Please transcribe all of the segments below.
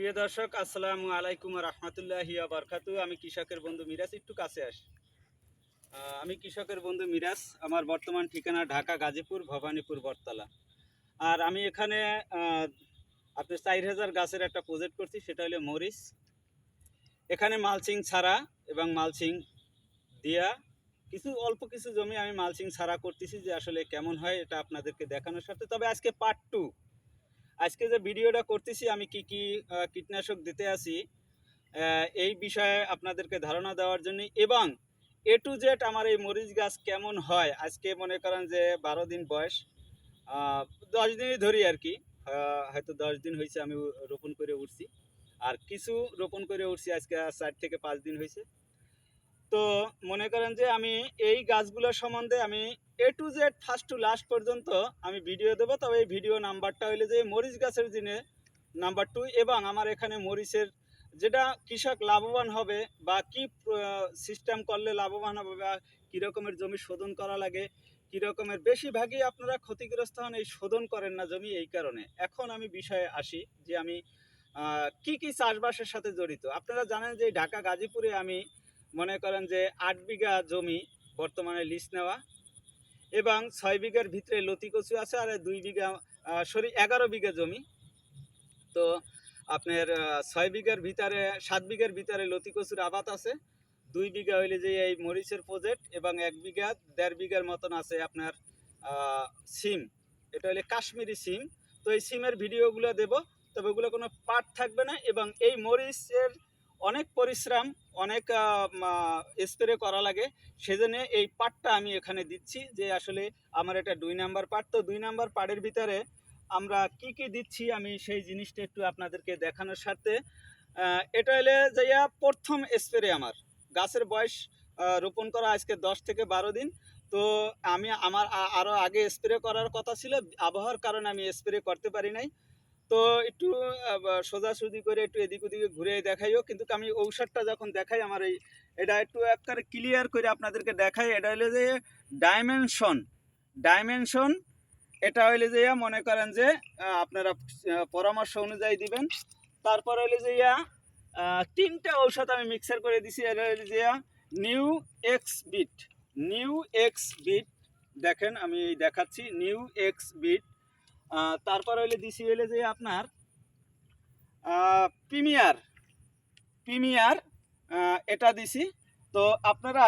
প্রিয় দর্শক, আসসালামু আলাইকুম রহমতুল্লাহি বারকাতু আমি কৃষকের বন্ধু মিরাজ, একটু কাছে আস। আমি কৃষকের বন্ধু মিরাজ, আমার বর্তমান ঠিকানা ঢাকা, গাজীপুর, ভবানীপুর, বটতলা। আর আমি এখানে আপনি চার হাজার গাছের একটা প্রজেক্ট করছি, সেটা হলো মরিচ। এখানে মালচিং ছাড়া এবং মালচিং দিয়া কিছু, অল্প কিছু জমি আমি মালচিং ছাড়া করতেছি যে আসলে কেমন হয়, এটা আপনাদেরকে দেখানোর সাথে। তবে আজকে পার্ট টু আজকে যে ভিডিওটা করতেছি আমি কি কি কীটনাশক দিতে আহ, এই বিষয়ে আপনাদেরকে ধারণা দেওয়ার জন্য এবং এ টু জেড আমার এই মরিচ গাছ কেমন হয় আজকে মনে করেন যে বারো দিন বয়স দশ দিনই ধরি আর কি হয়তো দশ দিন হয়েছে আমি রোপণ করে উঠছি। আর কিছু রোপণ করে উঠছি আজকে চার থেকে পাঁচ দিন হয়েছে। তো মনে করেন যে আমি এই গাছগুলোর সম্বন্ধে আমি A to Z first to last পর্যন্ত আমি ভিডিও দেবো। তবে এই ভিডিও নাম্বারটা হইলে যে মরিচ গাছের দিনে নাম্বার টু এবং আমার এখানে মরিচের যেটা কৃষক লাভবান হবে বা কি সিস্টেম করলে লাভবান হবে বা কী রকমের জমি শোধন করা লাগে, কী রকমের বেশিরভাগই আপনারা ক্ষতিগ্রস্ত হন, এই শোধন করেন না জমি এই কারণে। এখন আমি বিষয়ে আসি যে আমি কি কি চাষবাসের সাথে জড়িত। আপনারা জানেন যে ঢাকা গাজীপুরে আমি মনে করেন যে আট বিঘা জমি বর্তমানে লিজ নেওয়া এবং ছয় বিঘার ভিতরে লতি কচু আছে আর দুই বিঘা সরি, এগারো বিঘা জমি। তো আপনার ছয় বিঘার ভিতরে, সাত বিঘার ভিতরে লতি কচুর আবাদ আছে। দুই বিঘা হইলে যে এই মরিচের প্রজেক্ট এবং এক বিঘা, দেড় বিঘার মতন আছে আপনার সিম। এটা হলে কাশ্মীরি সিম। তো এই সিমের ভিডিওগুলো দেব, তবে ওগুলো কোনো পার্ট থাকবে না এবং এই মরিচের অনেক পরিশ্রম, অনেক স্প্রে করা লাগে। সেজন্য এই পার্টটা আমি এখানে দিচ্ছি যে আসলে আমার এটা দুই নাম্বার পার্ট তো দুই নাম্বার পার্টের ভিতরে আমরা কি কি দিচ্ছি আমি সেই জিনিসটা একটু আপনাদেরকে দেখানোর সাথে। এটা হলে যাইয়া প্রথম স্প্রে আমার। গাছের বয়স রোপণ করা আজকে দশ থেকে বারো দিন। তো আমি আমার আরও আগে স্প্রে করার কথা ছিল। আবহাওয়ার কারণে আমি স্প্রে করতে পারি নাই। তো একটু সোজাসুজি করে একটু এদিক ওদিকে ঘুরে দেখাইও। কিন্তু আমি ঔষধটা যখন দেখাই, আমার এই, এটা একটু একবারে ক্লিয়ার করে আপনাদেরকে দেখাই। এটা হলো যে ডাইমেনশন ডাইমেনশন এটা হইলে যে ইয়া, মনে করেন যে আপনারা পরামর্শ অনুযায়ী দিবেন। তারপর হইলে যে ইয়া তিনটা ঔষধ আমি মিক্সার করে দিছি। এটা হইলে যে ইয়া new X bit new X bit দেখেন, আমি দেখাচ্ছি নিউ এক্স বিট তারপর হইলে দিছি হইলে যে আপনার প্রিমিয়ার প্রিমিয়ার এটা দিছি। তো আপনারা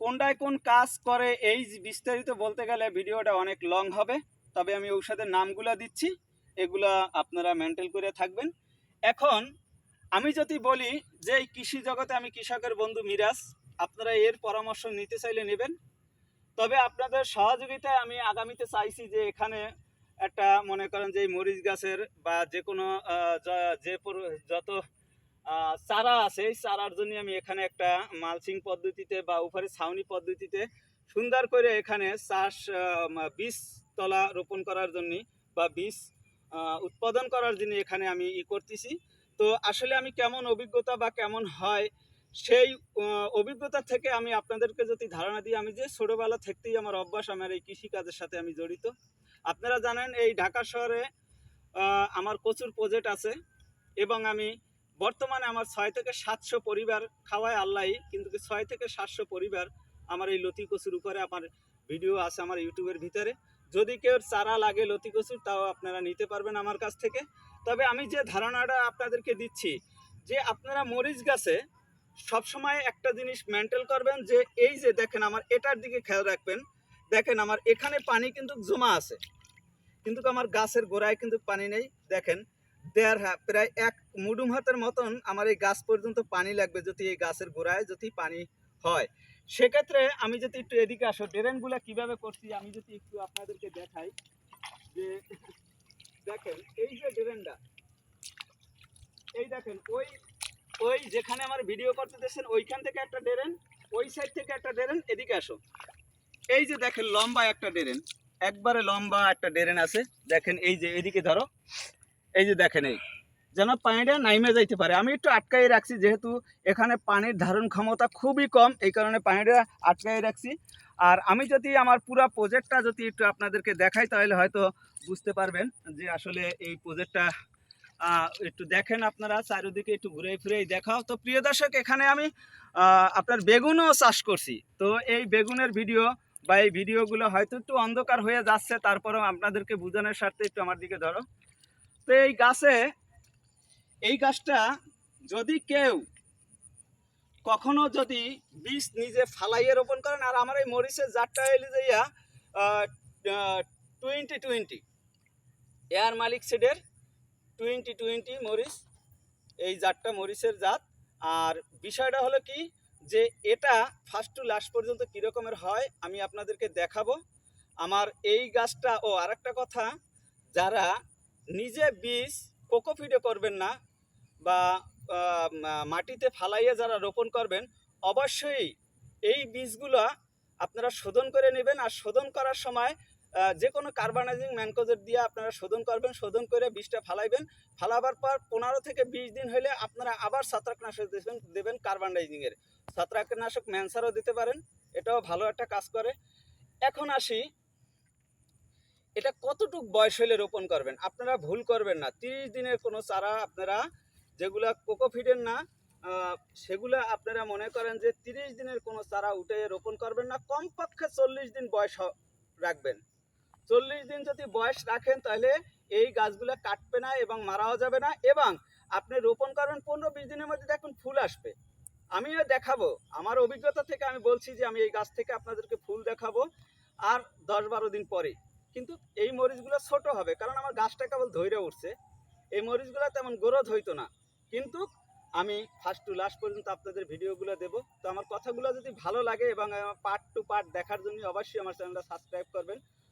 কোনটায় কোন কাজ করে এই বিস্তারিত বলতে গেলে ভিডিওটা অনেক লং হবে, তবে আমি ঔষধের নামগুলো দিচ্ছি, এগুলা আপনারা মেনটেন করে থাকবেন। এখন আমি যদি বলি যে এই কৃষি জগতে আমি কৃষকের বন্ধু মিরাজ, আপনারা এর পরামর্শ নিতে চাইলে নেবেন। তবে আপনাদের সহযোগিতায় আমি আগামীতে চাইছি যে এখানে একটা মনে করেন যে মরিচ গাছের বা যে কোনো যে যত চারা আছে, এই চারার জন্য আমি এখানে একটা মালচিং পদ্ধতিতে বা উপরে ছাউনি পদ্ধতিতে সুন্দর করে এখানে চাষ বীজ তলা রোপণ করার জন্য বা বীজ উৎপাদন করার জন্য এখানে আমি ই করতেছি। তো আসলে আমি কেমন অভিজ্ঞতা বা কেমন হয় সেই অভিজ্ঞতা থেকে আমি আপনাদেরকে যদি ধারণা দিই, আমি যে ছোটোবেলা থেকেই আমার অভ্যাস, আমার এই কৃষিকাজের সাথে আমি জড়িত। আপনারা জানেন এই ঢাকা শহরে আমার প্রচুর প্রজেক্ট আছে এবং আমি বর্তমানে আমার ছয় থেকে সাতশো পরিবার খাওয়ায় আল্লাহই, কিন্তু ছয় থেকে সাতশো পরিবার আমার এই লতি কচুর উপরে আমার ভিডিও আছে আমার ইউটিউবের ভিতরে। যদি কেউ চারা লাগে লতি কচুর, তাও আপনারা নিতে পারবেন আমার কাছ থেকে। তবে আমি যে ধারণাটা আপনাদেরকে দিচ্ছি, যে আপনারা মরিচ গাছে সবসময় একটা জিনিস মেনটেন করবেন যে, এই যে দেখেন আমার এটার দিকে খেয়াল রাখবেন। দেখেন আমার এখানে পানি কিন্তু জমা আছে। কিন্তু আমার গাছের গোড়ায় কিন্তু পানি নেই। দেখেন দেড় হা- প্রায় এক মুডুম হাতের মতন আমার এই গাছ পর্যন্ত পানি লাগবে যদি এই গাছের গোড়ায় যদি পানি হয়। সেক্ষেত্রে আমি যদি একটু এদিকে আসো, ড্রেনগুলো কীভাবে করছি আমি যদি একটু আপনাদেরকে দেখাই যে, দেখেন, এই যে ড্রেনটা, এই দেখেন, ওই ওই যেখানে আমার ভিডিও করতে দিয়েছেন, ওইখান থেকে একটা ড্রেন, ওই সাইড থেকে একটা ড্রেন, এদিকে আসো। এই যে দেখেন, লম্বা একটা ড্রেন। একবারে লম্বা একটা ড্রেন আছে। দেখেন এই যে, এদিকে ধরো। এই যে দেখেন এই। যেন পানিটা নাইমে যাইতে পারে। আমি একটু আটকাই রাখছি, যেহেতু এখানে পানির ধারণ ক্ষমতা খুবই কম, এই কারণে পানিটা আটকাই রাখছি। আর আমি যদি আমার পুরো প্রজেক্টটা যদি একটু আপনাদেরকে দেখাই, তাহলে হয়তো বুঝতে পারবেন যে আসলে এই প্রজেক্টটা একটু দেখেন আপনারা, চারিদিকে একটু ঘুরে ফিরে দেখাও। তো প্রিয় দর্শক, এখানে আমি আপনার বেগুনও চাষ করছি। তো এই বেগুনের ভিডিও বা এই ভিডিওগুলো হয়তো একটু অন্ধকার হয়ে যাচ্ছে, তারপরেও আপনাদেরকে বোঝানোর স্বার্থে একটু আমার দিকে ধরো। তো এই গাছে, এই গাছটা যদি কেউ কখনো যদি বীজ নিজে ফালাইয়ে রোপণ করেন, আর আমার এই মরিচের জাতটা এলে যে ইয়া টোয়েন্টি টোয়েন্টি এয়ার মালিক সিডের টোয়েন্টি টোয়েন্টি মরিচ, এই জাতটা মরিচের জাত। আর বিষয়টা হলো কি যে এটা ফার্স্ট টু লাস্ট পর্যন্ত কী রকমের হয়, আমি আপনাদেরকে দেখাবো। আমার এই গাছটা, ও আরেকটা কথা, যারা নিজে বীজ কোকোফিডে করবেন না বা মাটিতে ফালাইয়ে যারা রোপণ করবেন, অবশ্যই এই বীজগুলো আপনারা শোধন করে নেবেন। আর শোধন করার সময় যে কোনো কার্বানাইজিং ম্যানকোজেট দিয়ে আপনারা শোধন করবেন, শোধন করে বীজটা ফালাইবেন। ফালাবার পর পনেরো থেকে বিশ দিন হলে আপনারা আবার ছত্রাকনাশক দেবেন দেবেন কার্বানাইজিংয়ের ছত্রাকনাশক ম্যানসারও দিতে পারেন, এটাও ভালো একটা কাজ করে। এখন আসি, এটা কতটুক বয়স হলে রোপণ করবেন? আপনারা ভুল করবেন না। তিরিশ দিনের কোনো চারা আপনারা যেগুলা কোকোফিডের না সেগুলা আপনারা মনে করেন যে তিরিশ দিনের কোনো চারা উঠে রোপণ করবেন না। কমপক্ষে চল্লিশ দিন বয়স রাখবেন। চল্লিশ দিন যদি বয়স রাখেন তাহলে এই গাছগুলো কাটবে না এবং মারাও যাবে না এবং আপনি রোপণ করবেন পনেরো বিশ দিনের মধ্যে দেখুন ফুল আসবে। আমিও দেখাবো। আমার অভিজ্ঞতা থেকে আমি বলছি যে আমি এই গাছ থেকে আপনাদেরকে ফুল দেখাবো আর দশ বারো দিন পরে। কিন্তু এই মরিচগুলো ছোট হবে, কারণ আমার গাছটা কেবল ধৈর্য উঠছে। এই মরিচগুলো তেমন গ্রোথ হইতো না। কিন্তু আমি ফার্স্ট টু লাস্ট পর্যন্ত আপনাদের ভিডিওগুলো দেবো। তো আমার কথাগুলো যদি ভালো লাগে এবং পার্ট টু পার্ট দেখার জন্য অবশ্যই আমার চ্যানেলটা সাবস্ক্রাইব করবেন।